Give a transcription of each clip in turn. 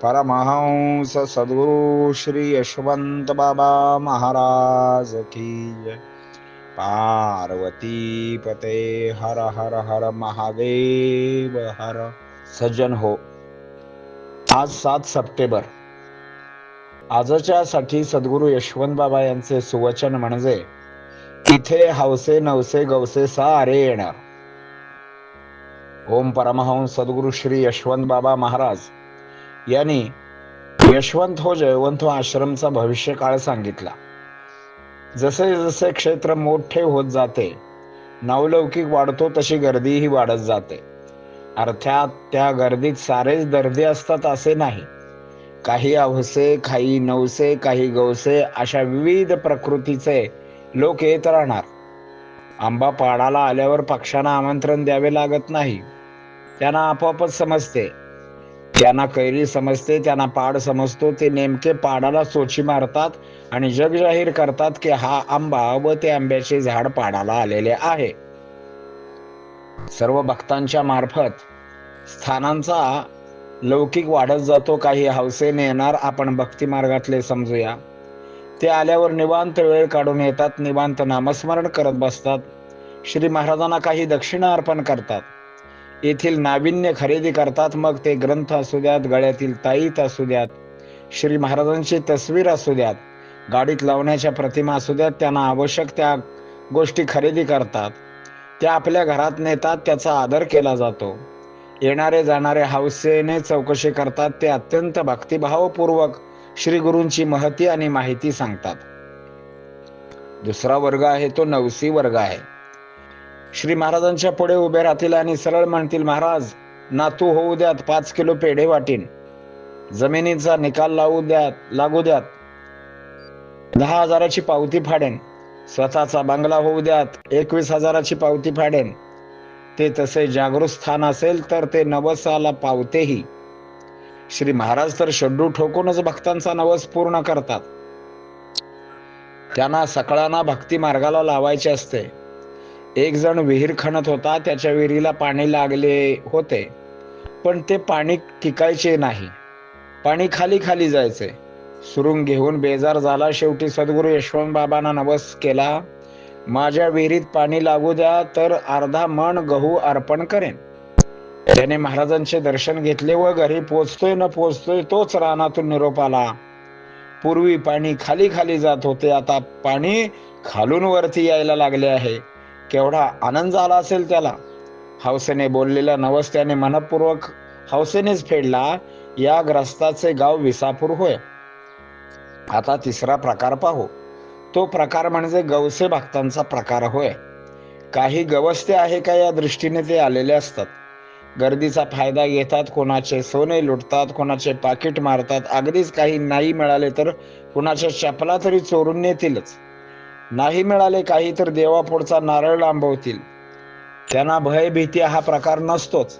परमहंस सद्गुरु श्री यशवंत बाबा महाराज की पार्वती पते हर हर हर महादेव हर। सज्जन हो। आज सात सप्टेंबर। आजच्या साठी सद्गुरु यशवंत बाबा यांचे सुवचन म्हणजे इथे हौसे नवसे गवसे सारे येणार। ओम परमहंस सद्गुरु श्री यशवंत बाबा महाराज। यांनी यशवंत हो जयवंत हो आश्रमचा भविष्य काळ सांगितला. जसे जसे क्षेत्र मोठे होत जाते नवलौकिक वाढतो तशी गर्दीही वाढत जाते. अर्थात त्या गर्दीत सारेच दर्दी असतात असे नाही. काही अवसे काही नवसे काही गवसे अशा विविध प्रकृतीचे लोक येत राहणार. आंबा पाडाला आल्यावर पक्षांना आमंत्रण द्यावे लागत नाही. त्यांना आपोआपच समजते त्यांना कैरी समजते त्यांना पाड समजतो ते नेमके पाडाला सोची मारतात आणि जग जाहीर करतात की हा आंबा व ते आंब्याचे झाड पाडाला आलेले आहे. सर्व भक्तांच्या मार्फत स्थानांचा लौकिक वाढत जातो काही हौसेने येणार आपण भक्ती मार्गातले समजूया. ते आल्यावर निवांत वेळ काढून येतात निवांत नामस्मरण करत बसतात. श्री महाराजांना काही दक्षिणा अर्पण करतात. येथील नाविन्य खरेदी करतात मग ते ग्रंथ असू द्यात गळ्यातील ताईत असू द्यात श्री महाराजांची तस्वीर असू द्यात गाडीत लावण्याच्या प्रतिमा असू द्यात त्यांना आवश्यक त्या गोष्टी खरेदी करतात. त्या आपल्या घरात नेतात त्याचा आदर केला जातो. येणारे जाणारे हौसेने चौकशी करतात ते अत्यंत भक्तिभावपूर्वक श्री गुरूंची महती आणि माहिती सांगतात. दुसरा वर्ग आहे तो नवसी वर्ग आहे. श्री महाराजांच्या पुढे उभे राहतील आणि सरळ म्हणतील महाराज नातू होऊ द्यात पाच किलो पेढे वाटीन. जमिनीचा निकाल लावू द्यात लागू द्यात. दहा हजाराची पावती फाडेन. स्वतःचा बंगला होऊ द्यात एकवीस हजाराची पावती फाडेन. ते तसे जागृत स्थान असेल तर ते नवसाला पावतेही. श्री महाराज तर शड्डू ठोकूनच भक्तांचा नवस पूर्ण करतात. त्यांना सकळांना भक्ती मार्गाला लावायचे असते. एक जण विहीर खणत होता त्याच्या विहिरीला पाणी लागले होते. पण ते पाणी टिकायचे नाही. पाणी खाली खाली जायचे. सुरुंग घेऊन बेजार झाला. शेवटी सद्गुरू यशवंत बाबांना नवस केला. माझ्या विहिरीत पाणी लागू द्या तर अर्धा मन गहू अर्पण करेन. त्याने महाराजांचे दर्शन घेतले व घरी पोचतोय न पोचतोय तोच रानातून निरोप आला. पूर्वी पाणी खाली खाली जात होते आता पाणी खालून वरती यायला लागले आहे. केवढा आनंद झाला असेल त्याला. हौसेने बोललेला नवस त्याने मनपूर्वक हौसेनेच फेडला. या ग्रस्ताचे गाव विसापूर होय. आता तिसरा प्रकार पाहू. तो प्रकार म्हणजे गवसे भक्तांचा प्रकार होय. काही गवस्ते आहे का या दृष्टीने ते आलेले असतात. गर्दीचा फायदा घेतात कोणाचे सोने लुटतात कोणाचे पाकिट मारतात. अगदीच काही नाही मिळाले तर कुणाच्या चपला तरी चोरून नेतीलच. नाही मिळाले काही तर देवापुढचा नारळ लांबवतील. त्यांना भय भीती हा प्रकार नसतोच.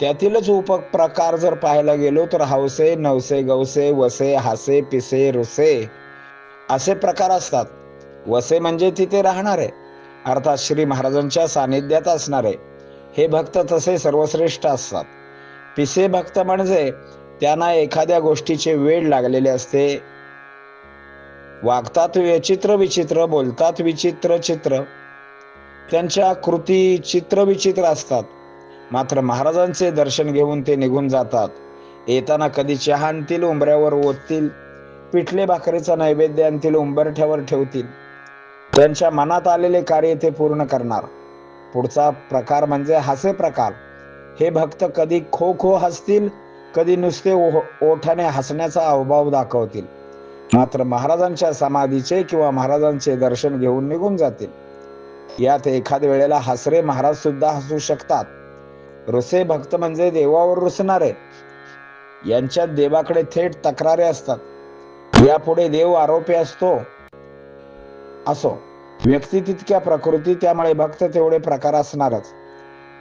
त्यातीलच उप प्रकार जर पाहायला गेलो तर हौसे नवसे गवसे वसे हासे पिसे रुसे असे प्रकार असतात. वसे म्हणजे तिथे राहणारे. अर्थात श्री महाराजांच्या सानिध्यात असणारे. हे भक्त तसे सर्वश्रेष्ठ असतात. पिसे भक्त म्हणजे त्यांना एखाद्या गोष्टीचे वेळ लागलेले असते वागतात विचित्र विचित्र बोलतात विचित्र चित्र. त्यांच्या कृती चित्र विचित्र असतात. मात्र महाराजांचे दर्शन घेऊन ते निघून जातात. येताना कधी चहा आणतील उंबऱ्यावर ओततील पिठले भाकरीचा नैवेद्य आणतील उंबरठ्यावर ठेवतील. त्यांच्या मनात आलेले कार्य ते पूर्ण करणार. पुढचा प्रकार म्हणजे हास्य प्रकार. हे भक्त कधी खो खो हसतील कधी नुसते ओठाने हसण्याचा अभाव दाखवतील. मात्र महाराजांच्या समाधीचे किंवा महाराजांचे दर्शन घेऊन निघून जातील. यात एखाद्या वेळेला हसरे महाराज सुद्धा हसू शकतात. रुसे भक्त म्हणजे देवावर रुसणारे. यांच्यात देवाकडे थेट तक्रारे असतात. यापुढे देव आरोपी असतो. असो व्यक्ती तितक्या प्रकृती त्यामुळे भक्त तेवढे प्रकार असणारच.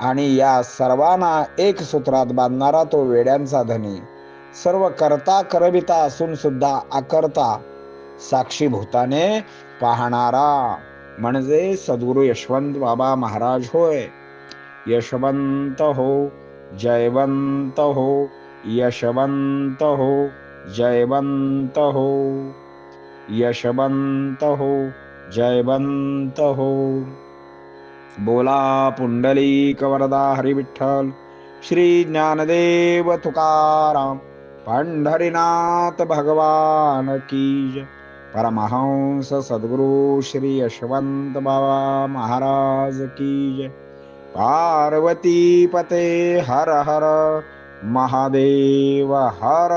आणि या सर्वांना एक सूत्रात बांधणारा तो वेड्यांचा धनी. सर्व करता करविता असून सुद्धा आकर्ता साक्षीभूताने पाहणारा. म्हणजे सद्गुरु यशवंत बाबा महाराज होय. यशवंत हो जयवंत हो यशवंत हो जयवंत हो. यशवंत हो जयवंत हो. बोला पुंडली वरदा हरिविठ्ठल श्री ज्ञानदेव तुकाराम. पंढरीनाथ भगवान की परमहंस सद्गुरु श्री यशवंत बाबा महाराज की जय. पार्वती पते हर हर महादेव हर.